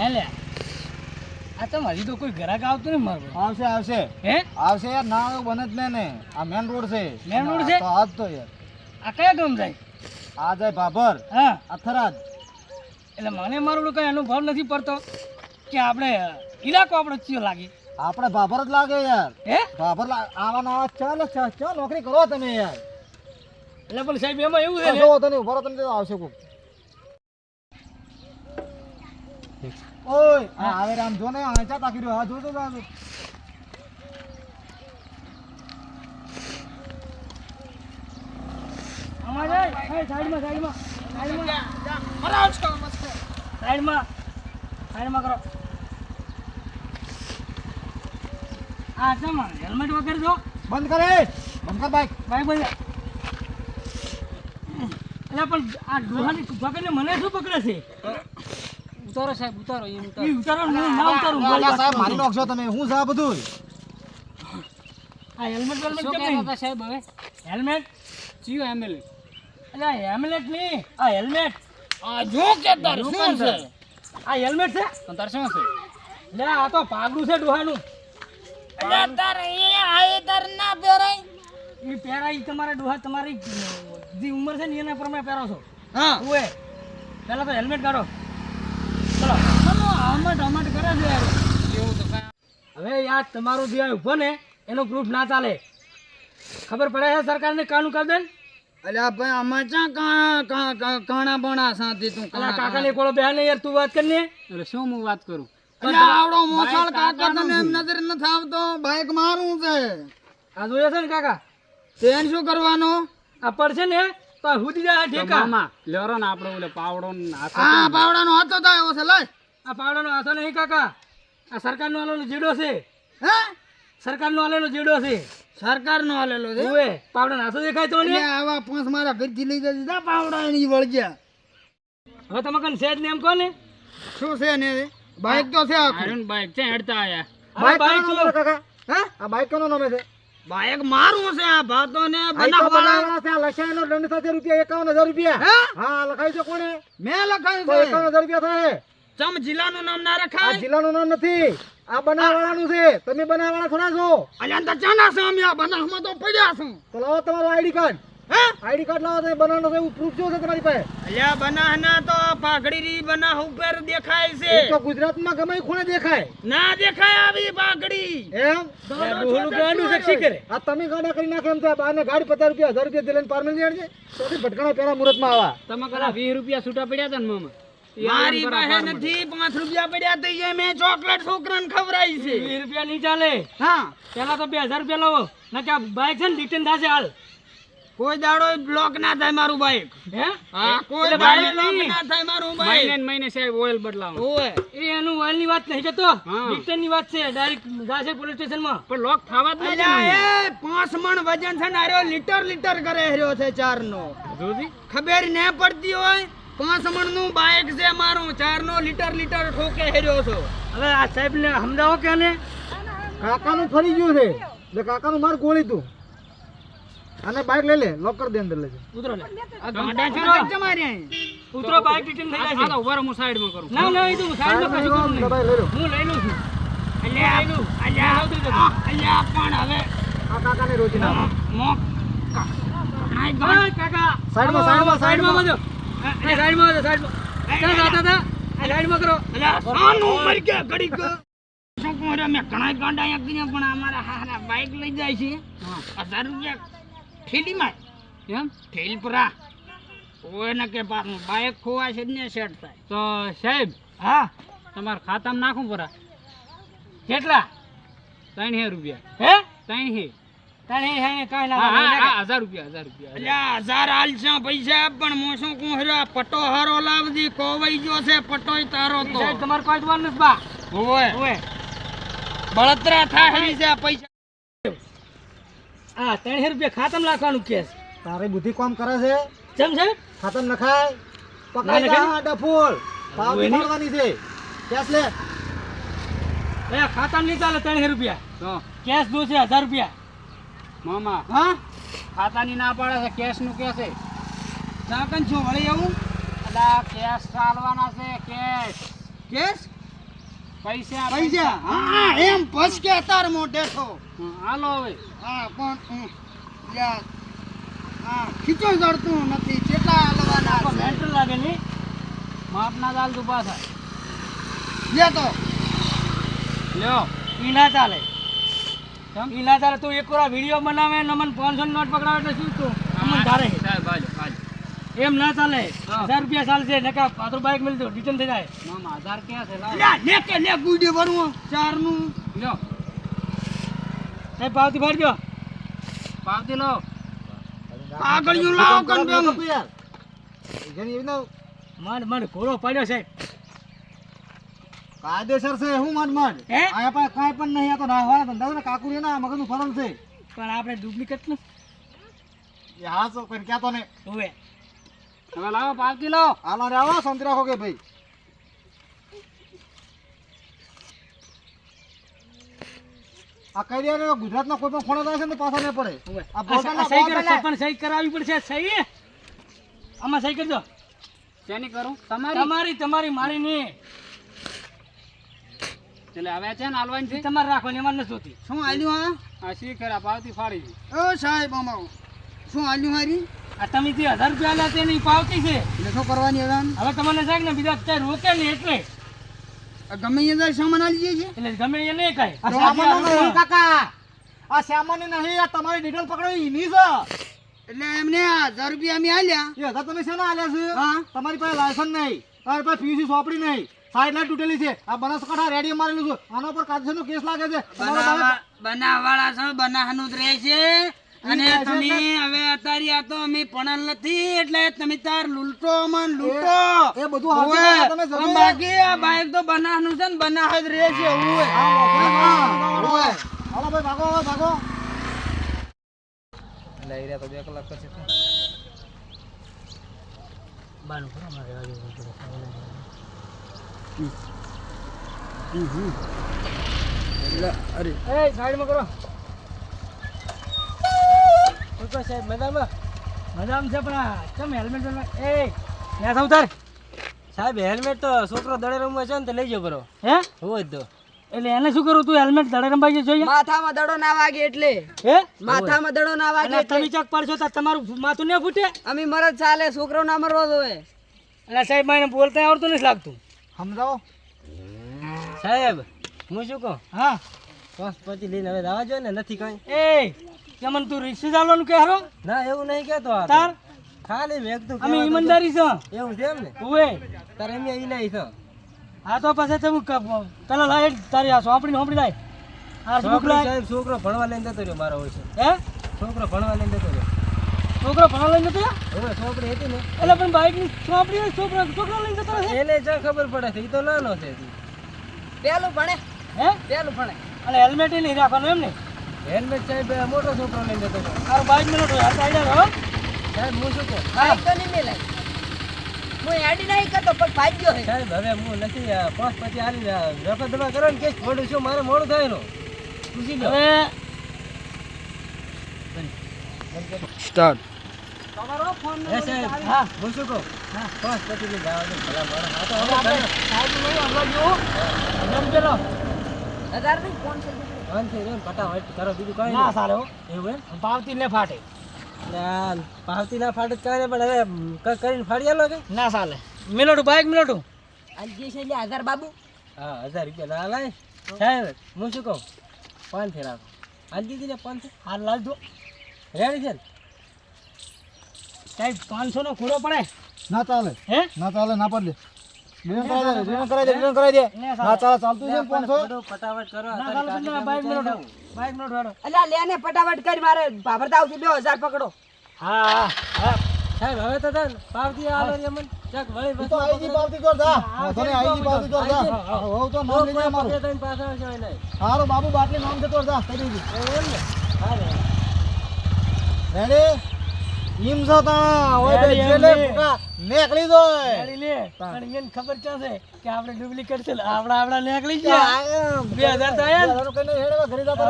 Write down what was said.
હે લે. આ તો હજી તો કોઈ ગ્રાહક આવતું નહીં મારું આવશે આવશે. હે? આવશે યાર ના આવે બને જ નહીં ને. આ મેન રોડ છે. Main રોડ છે? તો આ જ તો યાર. આ કયા ગામ જાય? આ જાય ભાભર. હા. આ થરાદ. એટલે મને મારું કઈ અનુભવ નથી પડતો કે આપણે ઇલાકો આપણો ચિયો લાગે. આપણે ભાભર જ લાગે યાર. હે? લા- આવા ના ચાલો ચા ચા નોકરી કરો તમે યાર. એટલે પણ સાહેબ એમાં એવું છે તને ઊભો આવશે કોક. ઓય આ આવે રામ જો ને આંચા તાકી રહ્યો હા જો તો. હે, સાઈડમાં સાઈડમાં સાઈડમાં. સાઈડમાં. સાઈડમાં કરો. આ તમારે હેલ્મેટ વગર જો. બંધ કરે. બંધ કર બાઈક ભાઈ એટલે પણ આ ડોહાની પકડીને મને શું પકડે છે? ઉતારો સાહેબ ઉતારો એમ ઉતારો. ઉતારો હું ના ઉતારું સાહેબ. મારી નાખશો તમે. હું છે બધું? આ હેલ્મેટ વેલ્મેટ કેમ નહીં હતા સાહેબ હવે? હેલ્મેટ ચિયો એટલે આ હેલ્મેટ નહીં આ હેલ્મેટ આ જો કે દર્શન છે? આ હેલ્મેટ છે? દર્શન છે? લે આ તો પાગડું છે ડોહાનું. એટલે તાર એ આય તાર ના પહેરાય? એ પહેરાય તમારે ડોહા તમારી જે ઉંમર છે ને એના પ્રમાણે પહેરો છો. હા. ઓએ પહેલા તો હેલ્મેટ કાઢો. ચલો હમટ હમટ કરે છે યાર. એવું તો હવે યાર તમારો જે ઊભો ને એનો પ્રૂફ ના ચાલે. ખબર પડે છે સરકારને? કાનૂન કરી દે ને? અલ્યા ભાઈ આમાં ચા કાણા બણા સાથી તું અલા કાકાને કોળો બેહા યાર તું વાત કરી ને. શું હું વાત કરું? અલ્યા આવડો મોસાળ કાકા તને એમ નજર નથી આવતો? બાઈક મારું છે. આ જોયો છે ને કાકા? તેન શું કરવાનો? આ પડશે ને તો હુદી જાય ઠેકા. લેરો ને આપણે ઓલે પાવડો હા પાવડાનો હાથો થાય છે લાય આ પાવડાનો હાથો નહીં કાકા. આ સરકારનો આલેલો જીડો છે. હે? સરકારનો આલેલો જીડો છે. સરકારનો આલેલો છે? ઓએ પાવડાનો હાથો દેખાય તો ને આવા પાંચ મારા ઘરથી લઈ જતી તા પાવડા એની વળગ્યા. હવે તમે કન સેજ ને એમ કહો ને? શું છે ને બાઈક તો છે આખું. બાઈક છે હેડતા આયા. બાઈક કોનો છે, કાકા? હે? આ બાઈક કોનો નામે છે. બાઈક મારું છે આ ભાતો ને બનાવવાના છે આ લખાયેલો દંડ સાથે રૂપિયા એકાવન હજાર રૂપિયા. હે? હા લખાય છે કોણે. મેં લખાયું છે. એકાવન હજાર રૂપિયા થાય. ચમ જિલ્લાનું નામ ના આ જિલ્લાનું નામ નથી. આ બનાવવાળાનું છે. તમે બનાવવાળા થોડા છો. અલ્યા તો ચાના છો અમે આ બનાવમાં તો પડ્યા છું. તો લાવો તમારો આઈડી કાર્ડ હે? આઈડી કાર્ડ લાવો તમે બનાવનો છે એવું પ્રૂફ જો છે તમારી પાસે. અલ્યા બનાહના તો પાઘડી રી બનાહ ઉપર દેખાય છે. તો ગુજરાતમાં ગમે ખૂણે દેખાય. ના દેખાય આવી પાઘડી. એમ? ડોહલું ગાંડું છે કરે. આ તમે ગાડા કરી નાખે એમ તો આ બાને ગાડી પચાસ રૂપિયા 1000 રૂપિયા દિલન પારમેલ જાય તો ભટકણા પેરા મુરતમાં આવા. તમે કરા વીસ રૂપિયા છૂટા પડ્યા હતા ને મામા? મારી પાસે નથી પાંચ રૂપિયા પડ્યા એ મેં ચોકલેટ છોકરાને ખવડાવી છે. વીસ રૂપિયા નહીં ચાલે. હા. પેલા તો બે હજાર રૂપિયા લાવો ના કે છે ને રિટર્ન થશે હાલ. કોઈ દાડો બ્લોક ના થાય મારું બાઈક હે? હા કોઈ દાડો બ્લોક ના થાય મારું બાઈક મહિને મહિને સાહેબ ઓઇલ બદલાવો. ઓય. એ એનું ઓઇલની વાત નહીં હા. રિટર્નની વાત છે ડાયરેક્ટ જાશે પોલીસ સ્ટેશનમાં. પણ લોક થવા જ નથી એ પાંચ મણ વજન છે ને આર્યો લીટર લીટર કરે રહ્યો છે ચાર નો ખબર ન પડતી હોય પાંચ મણનું બાઈક છે મારું. ચાર નો લીટર લીટર ઠોકે હેર્યો છો. હવે આ સાહેબ ને સમજાવો કે ને કાકાનું ફરી ગયું છે. એટલે કાકાનું માર ગોળી તું અને બાઈક લઈ લે લોકર કરી દે અંદર લેજે ઉતરો લે. રિટર્ન થઈ ઊભા હું સાઈડમાં કરું. ના ના એ તો સાઈડમાં કશું કરું નહીં. હું લઈ લઉં છું. અલ્યા અલ્યા અલ્યા પણ હવે આ કાકાને રોજી કાકા. સાઈડમાં, સાઈડમાં, સાઈડમાં સાઈડમાં સાઈડમાં આ સાઈડમાં કરો. સાનું મરી ગયા ઘડીક? કહું મેં ઘણા ગાંડા કર્યા પણ અમારા હારા બાઈક લઈ જાય છે. હજાર રૂપિયા ઠેલીમાં. એમ? ઠેલ પરા. ઓય ને કે પાછું બાઈક ખોવા છે ને સેટ થાય. તો સાહેબ હા. તમારા ખાતામાં નાખું પરા. કેટલા? ત્રણ હે રૂપિયા. હે? ત્રણ હે હજાર રૂપિયા હજાર રૂપિયા અલ્યા હજાર આલશા પૈસા પણ હું શું હર્યો પટો હારો લાવજી કોવાઈ ગયો છે પટોય તારો તો. તમારે કોઈ જ વાર બા. ઓય ઓએ બળતરા થાય છે પૈસા. હા ત્રણ રૂપિયા ખાતમ નાખવાનું કેસ તારે બુદ્ધિ કોમ કરે છે? કેમ છે? ખાતમ નખાય? પકડાઈ? જા ડફોલ પાવ ઓય છે. કેસ લે. એ ખાતમ નહીં ચાલે ત્રણ રૂપિયા. કેસ દો છે હજાર રૂપિયા. મામા હા? ખાતાની ના પાડે છે કેશનું કે છે? ચાકન છો વળી આવું? અલા કેશ ચાલવાના છે કેશ કેશ પૈસા પૈસા? હા એમ ભસકે તાર મોઢે છો. હાલો હવે. હા પણ યાર હા ખીચો જડતું નથી. કેટલા હલવાના છે? મેન્ટલ લાગે નહીં માપના દાલ પાછા લે તો. લ્યો ઈ ના ચાલે. કેમ? ઈ ના ચાલે તું એક કોરા વીડિયો બનાવે ને મને પાંચસો નોટ પકડાવે એટલે શું તું? અમને ધારે. સાહેબ હાલો એમ ના ચાલે. હજાર રૂપિયા ચાલશે નકા પાછું બાઈક મળી દો રિટર્ન થઈ જાય. મામા આધાર ક્યાં છે લાવો. લે કે લે ગુડી ભરવું ચારનું. લ્યો. સાહેબ પાવતી ભરજો દો. પાવતી લો કાગળિયું લાવ કન યાર. જેની ના માંડ માંડ ઘોડો પાડ્યો સાહેબ. કાયદેસર છે હું મન મન હે? આયા પાસે કાંઈ પણ નહીં આ તો નાહવાના ધંધા ને કાકુરી ના મગજનું ફરલ છે. પણ આપણે ડુપ્લિકેટ ને એ હા તો કોઈ તો ને હવે. તમે લાવો પાવતી લો હાલો રે આવો શાંતિ રાખો કે ભાઈ. આ કહી દે ને ગુજરાતના કોઈ પણ ખૂણે થાય છે ને પાછા નહીં પડે. આ બોલતા સહી કરે કરો સરપંચ સહી કરાવવી પડશે સહી આમાં સહી કરજો. શેની કરું? તમારી તમારી તમારી મારી નહીં એટલે હવે છે ને હાલવાની છે? તમારે રાખવાની અમારે નથી હોતી શું આલ્યું આ શી ખરા પાવતી ફાડી છે. હા ઓ સાહેબ અમારો શું આલ્યું મારી આ તમે જે હજાર રૂપિયા આલ્યા તેની પાવતી છે? એટલે શું કરવાની હવે હવે તમને સાહેબ ને બીજા અત્યારે રોકે ને એટલે. ગમે એ જાય સામાન આલી જાય છે? એટલે ગમે એ નહીં કાંઈ આ કાકા. આ સામાન નહીં આ તમારી ડિટેલ પકડો એની છે. એટલે એમને હજાર રૂપિયા અમે આલ્યા. એ હજાર તમે શેના આલ્યા છે? હા. તમારી પાસે લાયસન્સ નહીં. તમારી પાસે પીસી સોપડી નહીં. સાઈડ લાઈટ તૂટેલી છે. આ બનાસકાંઠા રેડી મારેલું છે. આના પર કાયદેસરનો કેસ લાગે છે. બનાવવાળા છે બનાવવાનું જ રહે છે. અને તમે હવે અતારી આ તો અમે પણ નથી એટલે તમે તાર લૂંટો મન લૂંટો. એ બધું આવે છે, તમે જજો. બાકી આ બાઈક તો બનાવવાનું છે ને બનાવ જ રહે છે. ઓવે. હાલો ભાઈ ભાગો ભાગો. બાનું કરો અમારે રાજુ એ સાઈડમાં કરો સાહેબ મજામાં મજામાં છે પણ કેમ હેલ્મેટ એ ત્યાં થાવ તાર સાહેબ હેલ્મેટ તો છોકરો દડે રમવા છે ને તો લઈ જાઓ બરો હે હોય જ તો એટલે એને શું કરું તું હેલ્મેટ રમવા રંબાઈ જોઈએ માથામાં દડો ના વાગે એટલે. હે? માથામાં દડો ના વાગે અને ચક પાડશો તો તમારું માથું ન ફૂટે? અમે મરદ ચાલે છોકરો ના મરવા દો એટલે સાહેબ મને બોલતા આવડતું નથી લાગતું. સમજાવો? સાહેબ હું શું કહું? હા. પછી લઈને હવે જવા જોઈએ ને નથી કઈ. એ કેમન તું રિક્ષા ચાલવાનું કે હરો ના એવું નહીં કહેતો આ તાર? ખાલી વેગતું અમે કહેવાનું ઈમાનદારી છે. એવું છે એમ ને? ઓએ તારે એમ એ નહીં છો. હા તો પછી તમે ક- પેલા લાઈટ તારી આ સોંપડી સોંપડી લાય. આ છોકરો ભણવા લઈને જતો રહ્યો મારો હોય છે. હે? છોકરો ભણવા લઈને જતો રહ્યો. છોકરો ભણવા લઈને તો હવે છોકરી હતી ને. એટલે પણ બાઈકની છોકરી હોય, છોકરો છોકરા લઈને જતો રહે એને જ ખબર પડે છે એ તો નાનો છે. પેલું ભણે. હે? પેલું ભણે. અને હેલ્મેટ નહીં રાખવાનું એમ ને હેલ્મેટ સાહેબ મોટો છોકરો લઈને જતો રહ્યો. આ બાઈક મિનિટ તો હાથ આઈ જાવ સાહેબ હું શું કહું? બાઈક તો નહીં મેલે. હું એડી નહીં કરતો પણ ભાગ્યો છે. સાહેબ હવે હું નથી આ પાંચ પછી આલી રફા દફા કરો ને કેસ મોડું છું મારે મોડું થાય નો પૂછી લો હવે હે સાહેબ હા હું શું કહું. પાંચ પછી જવા દો ભલા માણસ. આ તો હવે સાહેબ નહીં હમણાં જો હજાર નહીં પાંચસો રૂપિયા. શાંતિ રહો ને ફટાફટ કરો બીજું કાંઈ ના નહીં. સારો. એવું એમ? પાવતી ને ફાટે. પાવતી ના ફાટે કાંઈ પણ હવે કરીને ફાડી આલો કે? ના ચાલે. મિલોટું બાઈક મિલોટું આજ જે છે હજાર બાબુ. હા હજાર રૂપિયા ના લાય સાહેબ હું શું કહું? પાંચ આજ દીધી ને પાંચ હાલ લાલ દો રેડી છે સાહેબ પાંચસો નો ઘોડો પડે. ના ચાલે. હે? ના ચાલે ના પડે રિટર્ન કરાવી દે રિટર્ન કરાવી દે રિટર્ન કરાવી દે. ના ચાલે ચાલતું છે પણ પાંચસો? ફટાફટ કરો ના ચાલે બાઈક કાઢી બાઈક મિલોટ વાળો અલ્યા લે ને ફટાફટ કરી મારે ભાભરતા આવતી બે હજાર પકડો. હા સાહેબ હવે તો પાવતી આલો રે મને. ચાક વળી તો આઈજી પાવતી કર દા તને આઈજી પાવતી કર દા હો તો નામ લઈ જા મારું. નહીં. બાબુ બાટલી નામ જતો દા કરી એવું એમ ને. હા રે. રેડી ઈમ છો તા. ઓય બે રેડી, જેલે રેડી. ફૂકા નીકળી જોય. ગાડી લે. પણ એને ખબર ચા છે કે આપણે ડુપ્લિકેટ છે આપડા આપડા નીકળી ગયા. બે હજાર તો આયા ઘરે જતા.